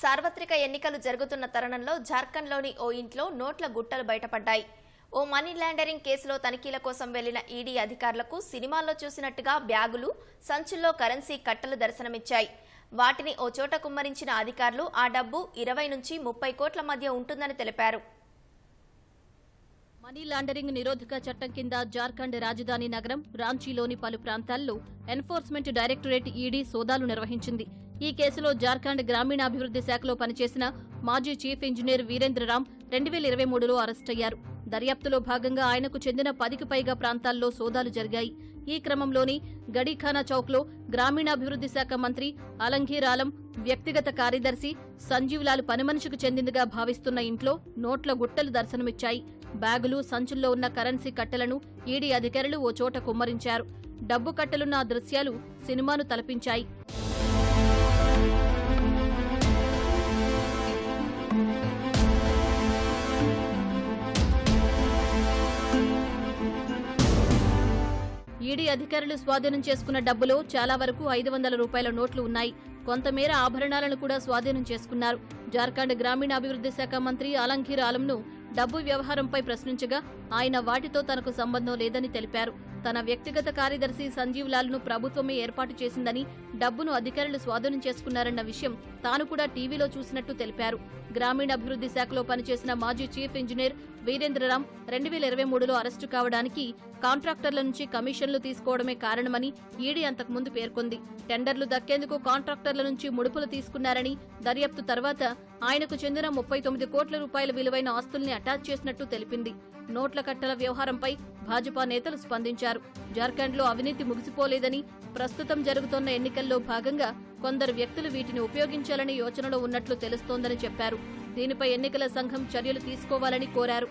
సార్వత్రిక ఎన్నికలు జరుగుతున్న తరుణంలో జార్ఖండ్లోని ఓ ఇంట్లో నోట్ల గుట్టలు బయటపడ్డాయి. ఓ మనీ లాండరింగ్ కేసులో తనిఖీల కోసం వెళ్ళిన ఈడీ అధికారులకు సినిమాల్లో చూసినట్టుగా బ్యాగులు సంచుల్లో కరెన్సీ కట్టలు దర్శనమిచ్చాయి. వాటిని ఓ చోట కుమ్మరించిన అధికారులు ఆ డబ్బు ఇరవై నుంచి ముప్పై కోట్ల మధ్య ఉంటుందని తెలిపారు. మనీ లాండరింగ్ నిరోధక చట్టం కింద జార్ఖండ్ రాజధాని నగరం రాంచీలోని పలు ప్రాంతాల్లో ఎన్ఫోర్స్మెంట్ డైరెక్టరేట్ ఈడీ సోదాలు నిర్వహించింది. ఈ కేసులో జార్ఖండ్ గ్రామీణాభివృద్ధి శాఖలో పనిచేసిన మాజీ చీఫ్ ఇంజనీర్ వీరేంద్రరామ్ రెండు వేల ఇరవై మూడులో అరెస్టయ్యారు దర్యాప్తులో భాగంగా ఆయనకు చెందిన పదికి పైగా ప్రాంతాల్లో సోదాలు జరిగాయి. ఈ క్రమంలోని గడీఖానా చౌక్లో గ్రామీణాభివృద్ధి శాఖ మంత్రి అలంఘీరాలం వ్యక్తిగత కార్యదర్శి సంజీవ్లాల్ పనిమనిషికి చెందిందిగా భావిస్తున్న ఇంట్లో నోట్ల గుట్టలు దర్శనమిచ్చాయి. బ్యాగులు సంచుల్లో ఉన్న కరెన్సీ కట్టలను ఈడీ అధికారులు ఓ చోట కుమ్మరించారు. డబ్బు కట్టలున్న దృశ్యాలు సినిమాను తలపించాయి. ఈడీ అధికారులు స్వాధీనం చేసుకున్న డబ్బులో చాలా వరకు ఐదు వందల రూపాయల నోట్లు ఉన్నాయి. కొంతమేర ఆభరణాలను కూడా స్వాధీనం చేసుకున్నారు. జార్ఖండ్ గ్రామీణాభివృద్ధి శాఖ మంత్రి అలంఘీర్ ఆలంను డబ్బు వ్యవహారంపై ప్రశ్నించగా ఆయన వాటితో తనకు సంబంధం లేదని తెలిపారు. తన వ్యక్తిగత కార్యదర్శి సంజీవ్ లాల్ను ప్రభుత్వమే ఏర్పాటు చేసిందని డబ్బును అధికారులు స్వాధీనం చేసుకున్నారన్న విషయం తాను కూడా టీవీలో చూసినట్టు తెలిపారు. గ్రామీణాభివృద్ధి శాఖలో పనిచేసిన మాజీ చీఫ్ ఇంజనీర్ వీరేంద్రరామ్ రెండు వేల ఇరవై మూడులో అరెస్టు కావడానికి కాంట్రాక్టర్ల నుంచి కమిషన్లు తీసుకోవడమే కారణమని ఈడీ అంతకుముందు పేర్కొంది. టెండర్లు దక్కేందుకు కాంట్రాక్టర్ల నుంచి ముడుపులు తీసుకున్నారని దర్యాప్తు తర్వాత ఆయనకు చెందిన ముప్పై తొమ్మిది కోట్ల రూపాయల విలువైన ఆస్తుల్ని అటాచ్ చేసినట్టు తెలిపింది. నోట్ల కట్టల వ్యవహారంపై భాజపా నేతలు స్పందించారు. జార్ఖండ్లో అవినీతి ముగిసిపోలేదని ప్రస్తుతం జరుగుతోన్న ఎన్నికల్లో భాగంగా కొందరు వ్యక్తులు వీటిని ఉపయోగించాలని యోచనలో ఉన్నట్లు తెలుస్తోందని చెప్పారు. దీనిపై ఎన్నికల సంఘం చర్యలు తీసుకోవాలని కోరారు.